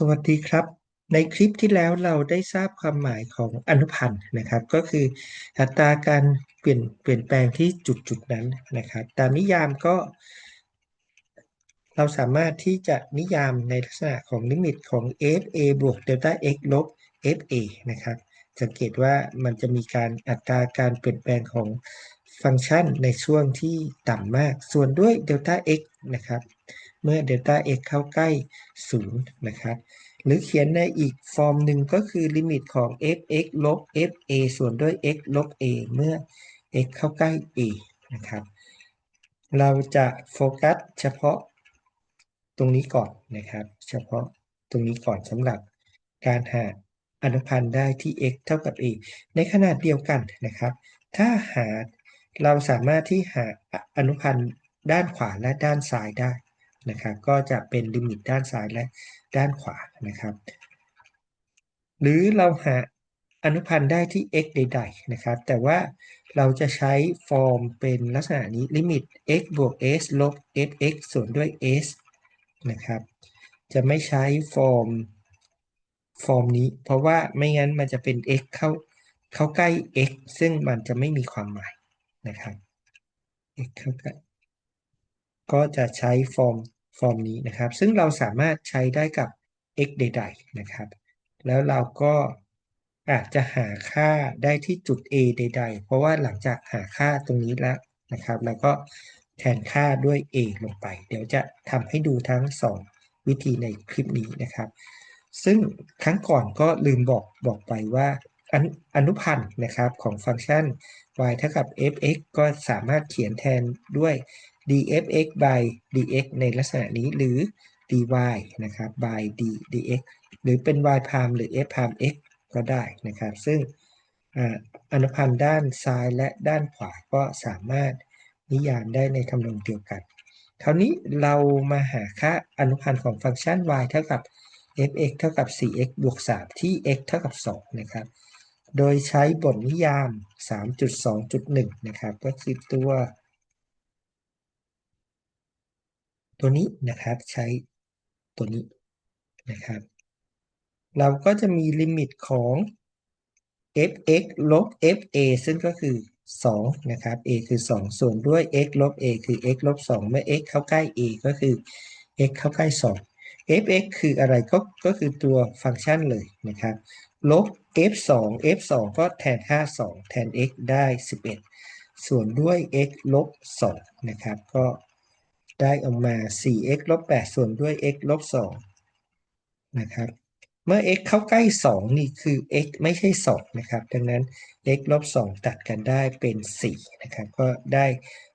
สวัสดีครับ ในคลิปที่แล้วเราได้ทราบความหมายของอนุพันธ์นะครับ ก็คืออัตราการเปลี่ยนเปลี่ยนแปลงที่จุดจุดนั้นนะครับ ตามนิยามก็ เราสามารถที่จะนิยามในลักษณะของลิมิตของ fa บวกเดลต้า x ลบ fa นะครับ สังเกตว่ามันจะมีการอัตราการเปลี่ยนแปลงของฟังก์ชันในช่วงที่ต่ำมาก ส่วนด้วยเดลต้า x นะครับ เมื่อเดลต้า x เข้าใกล้ 0 นะครับ หรือเขียนในอีกฟอร์มหนึ่งก็คือลิมิตของ fx ลบ fa ส่วนด้วย x ลบ a เมื่อ x เข้าใกล้ a นะครับ เราจะโฟกัสเฉพาะตรงนี้ก่อนนะครับ เฉพาะตรงนี้ก่อนสำหรับการหาอนุพันธ์ได้ที่ x เท่ากับ a ในขนาดเดียวกันนะครับ ถ้าหาเราสามารถที่หาอนุพันธ์ด้านขวาและด้านซ้ายได้ นะครับก็จะเป็นลิมิตด้านซ้ายและด้านขวานะครับ หรือเราหาอนุพันธ์ได้ที่ x ใดๆนะครับ แต่ว่าเราจะใช้ฟอร์มเป็นลักษณะนี้ลิมิต x บวก s ลบ fx ส่วนด้วย s นะครับ จะไม่ใช้ฟอร์มฟอร์มนี้ เพราะว่าไม่งั้นมันจะเป็น x เข้าเข้าใกล้ x ซึ่งมันจะไม่มีความหมายนะครับ x เข้าใกล้ก็จะใช้ฟอร์ม ฟอร์มนี้นะครับ ซึ่งเราสามารถใช้ได้กับ x ใดๆนะครับ แล้วเราก็อาจจะหาค่าได้ที่จุด a ใด ๆ เพราะว่าหลังจากหาค่าตรงนี้แล้วนะครับแล้วก็แทนค่าด้วย a ลงไป เดี๋ยวจะทำให้ดูทั้ง 2 วิธีในคลิปนี้นะครับ ซึ่งครั้งก่อนก็ลืมบอกบอกไปว่าอนอนุพันธ์นะครับของฟังก์ชัน y เท่ากับ fx ก็สามารถเขียนแทนด้วย dfx by dx ในลักษณะนี้หรือ dy นะครับ by d dx หรือเป็น y พามหรือ f พาม x ก็ได้นะครับ ซึ่งอนุพันธ์ด้านซ้ายและด้านขวาก็สามารถนิยามได้ในทำนองเดียวกันคราวนี้เรามาหาค่าอนุพันธ์ของฟังก์ชัน y เท่ากับ fx เท่ากับ 4x บวก 3 ที่ x เท่ากับ 2 นะครับ โดยใช้บทนิยาม 3.2.1 นะครับ ก็คือตัว ตัวนี้นะครับใช้ตัวนี้นะครับ เราก็จะมีลิมิตของ fx ลบ fa ซึ่งก็คือ2นะครับ a คือ 2 ส่วนด้วย x ลบ a คือ x ลบ 2 เมื่อ x เข้าใกล้ a ก็คือ x เข้าใกล้ 2 fx คืออะไรก็ก็คือตัวฟังก์ชันเลยนะครับ ลบ f2 f2 ก็แทนค่า2แทน x ได้ 11 ส่วนด้วย x ลบ 2 นะครับ ก็ ได้ออกมา 4x ลบ8ส่วนด้วย x ลบ2นะครับ เมื่อ x เข้าใกล้ 2 นี่คือ x ไม่ใช่ 2 นะครับ ดังนั้น x ลบ2ตัดกันได้เป็น 4 นะครับ ก็ได้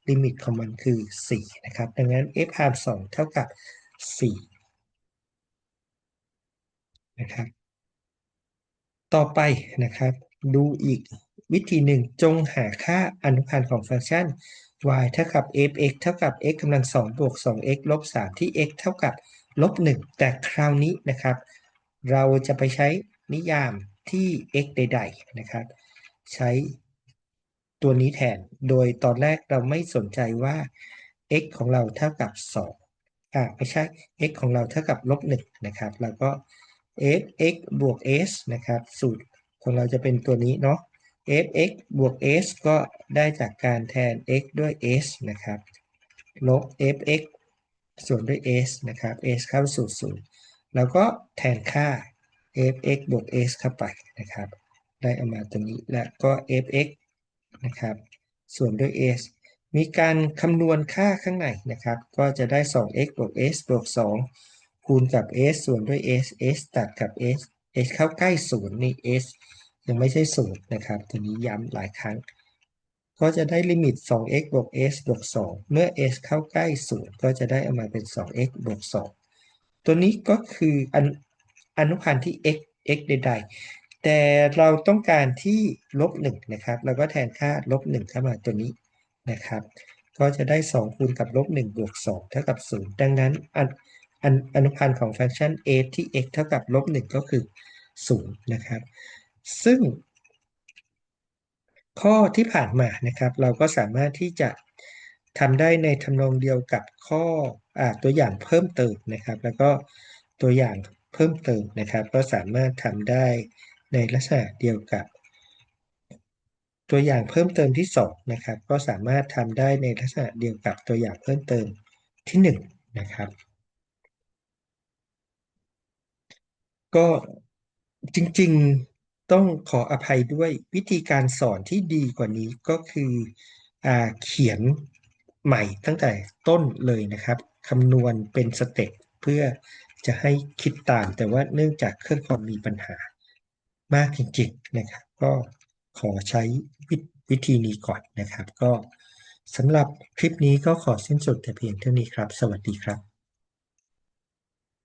ลิมิตของมันคือ 4 นะครับ ดังนั้น f พาม2เท่ากับ 4 นะครับ ต่อไปนะครับ ดูอีกวิธีหนึ่งจงหาค่าอนุพันธ์ของฟังก์ชัน y เท่ากับ fx เท่ากับ x กำลัง2บวก 2x ลบ 3 ที่ x เท่ากับลบ 1 แต่คราวนี้นะครับ เราจะไปใช้นิยามที่ x ใด ๆ นะครับ ใช้ตัวนี้แทน โดยตอนแรกเราไม่สนใจว่า x ของเราเท่ากับ 2 อ่าไม่ใช่ x ของเราเท่ากับลบ 1 นะครับ แล้วก็ f x บวก s นะครับ สูตรของเราจะเป็นตัวนี้เนาะ f x บวก s ก็ได้จากการแทน x ด้วย s นะครับ ลบ f x ส่วนด้วย s นะครับ s เข้าสู่ศูนย์แล้วก็แทนค่า f x บวก s เข้าไปนะครับ ได้ออกมาตัวนี้และก็ f x นะครับ ส่วนด้วย s มีการคำนวณค่าข้างในนะครับ ก็จะได้ 2x บวก s บวก 2 คูณกับ s ส่วนด้วย s s ตัดกับ s s เข้าใกล้ศูนย์นี่ s ยังไม่ใช่ศูนย์นะครับ ตัวนี้ย้ำหลายครั้ง ก็จะได้ลิมิต 2x บวก s บวก 2 เมื่อ s เข้าใกล้ศูนย์ก็จะได้ออกมาเป็น 2x บวก 2 ตัวนี้ก็คืออนุอนุพันธ์ที่ x x ใดๆ แต่เราต้องการที่ลบ1นะครับ เราก็แทนค่าลบ1เข้ามาตัวนี้นะครับ ก็จะได้ 2 คูณกับลบ1บวก2เท่ากับ 0 ดังนั้นอออนุพันธ์ของฟังก์ชัน a ที่ x เท่ากับลบ1ก็คือ 0 นะครับ ซึ่ง ข้อที่ผ่านมานะครับ เราก็สามารถที่จะทำได้ในทำนองเดียวกับข้ออตัวอย่างเพิ่มเติมนะครับ แล้วก็ตัวอย่างเพิ่มเติมนะครับ ก็สามารถทำได้ในลักษณะเดียวกับ ตัวอย่างเพิ่มเติมที่สองนะครับ ก็สามารถทำได้ในลักษณะเดียวกับตัวอย่างเพิ่มเติมที่หนึ่งนะครับ ก็จริง ๆ ต้องขออภัยด้วยวิธีการสอนที่ดีกว่านี้ก็คืออเขียนใหม่ตั้งแต่ต้นเลยนะครับคำนวณเป็นสเต็ปเพื่อจะให้คิดตาม แต่ว่าเนื่องจากเครื่องคอมมีปัญหามากจริงๆนะครับก็ขอใช้วิวิธีนี้ก่อนนะครับ ก็สำหรับคลิปนี้ก็ขอสิ้นสุดแต่เพียงเท่านี้ครับ สวัสดีครับ